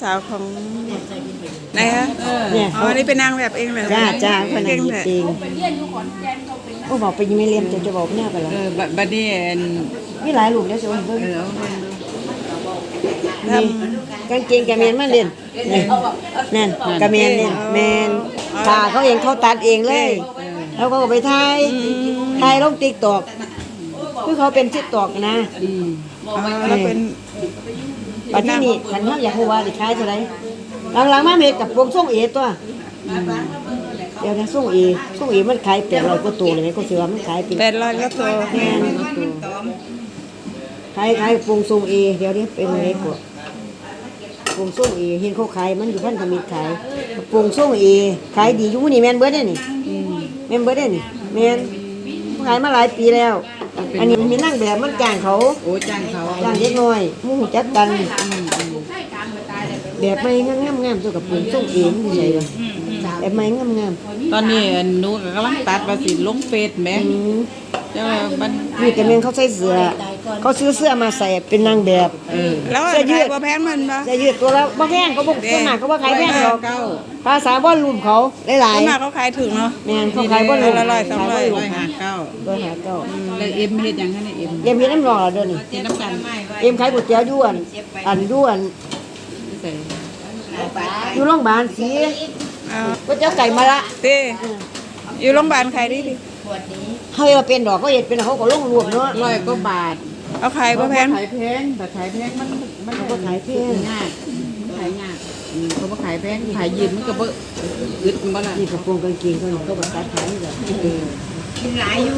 สาวของไหนฮะเนี่ยอ๋ออันนี้เป็นนางแบบเองเลยจ้าจ้าคนนั้เก่นงหยิเลบยเองโอ้บอกไปยังไม่เรียนจะจะบอกเนี่ยไปแล้วเออบัดบัดนี้อันมีหลายลูกแล้วสิว่าเบิ่งเออเอาเบิ่งดูนี่กางเกงกระเมนมาเรียนนี่นั่นกระเมนเนี่ยแมนขาเขาเองเขาตัดเองเลยแล้วก็ไปถ่ายถ่ายลงติ๊กตอกคือเขาเป็นติ๊กตอกนะอืมอ๋อแล้วเป็น ปัจจุบันนี้ขันเขาอยากรู้ว่าจะขายเท่าไหร่หลังๆมาเมกับพวงส่งเอตัวเดี๋ยวนะส่งเอส่งเอมันขายแปดร้อยกว่าตัวเลยไหมก็เสิว่ามันขายเป็นแปดร้อยก็ตัวแม่นขายขายปรุงทรงเอเดี๋ยวนี้เป็นเล็กกว่าปรุงทรงเอเห็นเขาขายมันอยู่พันธมิตรขายปรุงทรงเอขายดีอยู่นี่แมนเบิดเด้นี่แมนเบิดเด้นี่แมนขายมาหลายปีแล้ว อันนี้มีนั่งแบบมันจ้างเขาโอ้จ้างเขาจ้างเด็กน้อยหมู่หูจักกันแบบไม่งามงามๆตัวกับปรุงทรงเอมันใหญ่ว่ะแบบไม่งามงามตอนนี้อันหนูก็กำลังตัดว่าสิลงเฟซแหม ๆอืมแต่ว่ามันนี่แต่แม่นเขาใส่เสื้อเขาซื้อเสื้อมาใส่เป็นนางแบบเออแล้วเสื้อยืขายดบ่แพงมันปะจะยืดตัวแล้วบ่แพงเขาบอกคนหนักเขาบ่ขายแพงหรอกเก้าภาษาบ่รุ่นเขาหลายส่วนมากเขาขายถึงเนาะๆแม่นเขาขายบ่รุ่นละร้อยสองร้อยร้อยห้าเก้าร้อยห้าเก้าแล้วเอ็มเฮ็ดหยังหั่นน่ะเอ็มเอ็มเฮ็ดน้ำรองเหรอเด้อนี่เฮ็ดน้ำกันเอ็มขายก๋วยเตี๋ยวอยวนอันอยวนใส่อยู่โรงพยาบาลสีเอาก๋วยเตี๋ยวไก่มะละเต้อยู่โรงพยาบาลขายดีดิ เฮาว่าเป็นดอกก็เห็ดเป็นเขาก็ลงรวมเนาะร้อยกว่าบาทเอาขายบ่แพงขายแพงแต่ขายแพงมันมันก็ขายแพงยายขายง่ายเขาบ่ขายแพงขายยืมมันก็บ่อึดมันบ่ล่ะนี่กระโปรงกางเกงเขานี่เขาก็ตัดขายนี่แหละกินหลายอยู่